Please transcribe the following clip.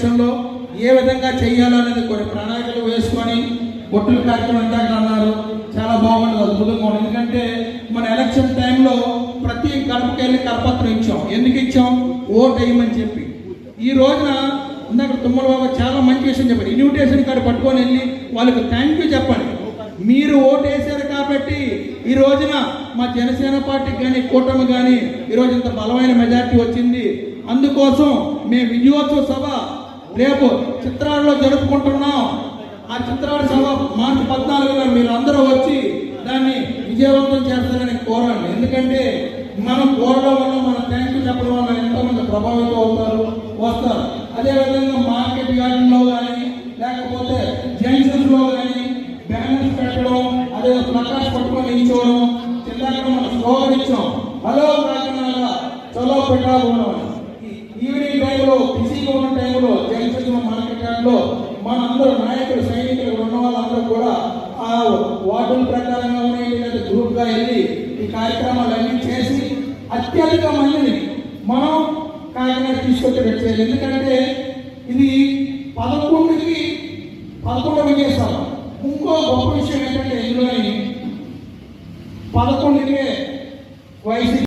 ఎలక్షన్లో ఏ విధంగా చేయాలనేది కొన్ని ప్రణాళికలు వేసుకొని బొట్టుల కార్యక్రమం ఇందాక అన్నారు. చాలా బాగుంది అద్భుతంగా ఉంది. ఎందుకంటే మన ఎలక్షన్ టైంలో ప్రతి గడపకి వెళ్ళి కరపత్రం ఇచ్చాం. ఎందుకు ఇచ్చాం? ఓట్ వేయమని చెప్పి. ఈ రోజున ఇందాక తుమ్మల బాబు చాలా మంచి విషయం చెప్పారు. ఇన్విటేషన్ కార్డు పట్టుకొని వెళ్ళి వాళ్ళకి థ్యాంక్ యూ చెప్పండి మీరు ఓటు వేశారు కాబట్టి ఈ రోజున మా జనసేన పార్టీకి కానీ కూటమి కానీ ఈ రోజు ఇంత బలమైన మెజార్టీ వచ్చింది. అందుకోసం మేము విజయోత్సవ సభ రేపు చిత్రాలలో జరుపుకుంటున్నాం. ఆ చిత్రాల సభ మార్చి పద్నాలుగున మీరు అందరూ వచ్చి దాన్ని విజయవంతం చేస్తారని కోరండి. ఎందుకంటే మనం కోరడం వల్ల మన థ్యాంక్ యూ చెప్పడం వల్ల ఎంతోమంది ప్రభావితం అవుతారు వస్తారు. అదేవిధంగా మార్కెట్ గార్డెన్లో కానీ లేకపోతే జంక్షన్స్లో కానీ బ్యానర్స్ పెట్టడం అదే ప్రకాష్ పట్టుకొని ఇచ్చుకోవడం చిల్లాక మనం స్లోగన్ ఇచ్చాం హలో కాకినాడ చలో పెట్టాలి ఈవినింగ్ టైంలో బిజీగా ఉన్న టైంలో మనందరూ నాయకులు సైనికులు ఉన్న వాళ్ళందరూ కూడా ఆ వార్డుల ప్రకారంగా ఉన్నాయి గ్రూప్గా వెళ్ళి ఈ కార్యక్రమాలు అన్ని చేసి అత్యధిక మందిని మనం కాకినాడ తీసుకొచ్చి చేయాలి ఎందుకంటే ఇది పదకొండుకి పదకొండు విజయసాల ఇంకో గొప్ప విషయం ఏంటంటే ఇందులోని పదకొండుకే వయసు